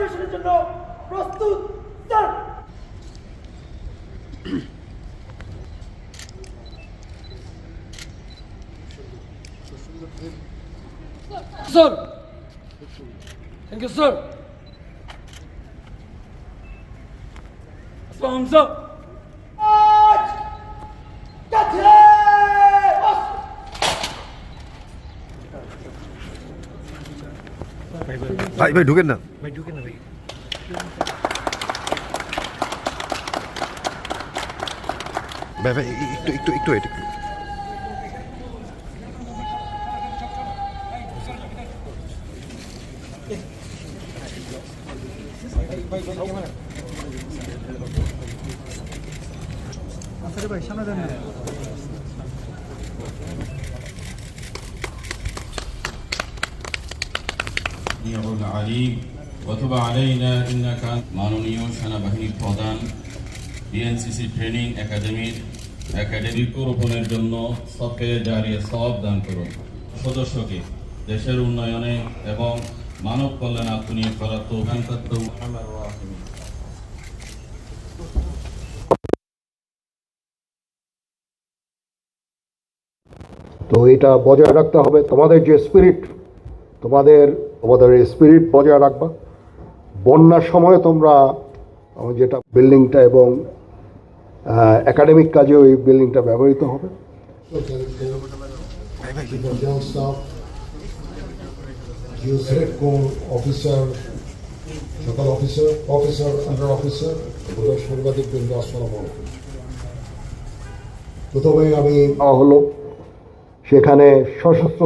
অধিবেশনের জন্য প্রস্তুত sir sir thank you sir sir ভাই ভাই ঢুকেন না ভাই ভাই এ- একটু একটু একটু এটা একটু السميع العليم وتب علينا إنك মাননীয় সেনাবাহিনী প্রধান বিএনসিসি ট্রেনিং একাডেমির একাডেমিক রোপণের জন্য সবকে দাঁড়িয়ে সব দান করুন সদস্যকে দেশের উন্নয়নে এবং মানব কল্যাণ আত্মনিয়োগ করার তো তো এটা বজায় রাখতে হবে তোমাদের যে স্পিরিট তোমাদের তোমাদের স্পিরিট বজায় রাখবা। বন্যার সময় তোমরা যেটা বিল্ডিংটা এবং একাডেমিক কাজে ওই বিল্ডিংটা ব্যবহৃত হবে। সকল অফিসার অফিসার আন্ডার অফিসার ওদের সাংবাদিক বৃন্দ আসসালাম প্রথমে আমি হলো সেখানে সশস্ত্র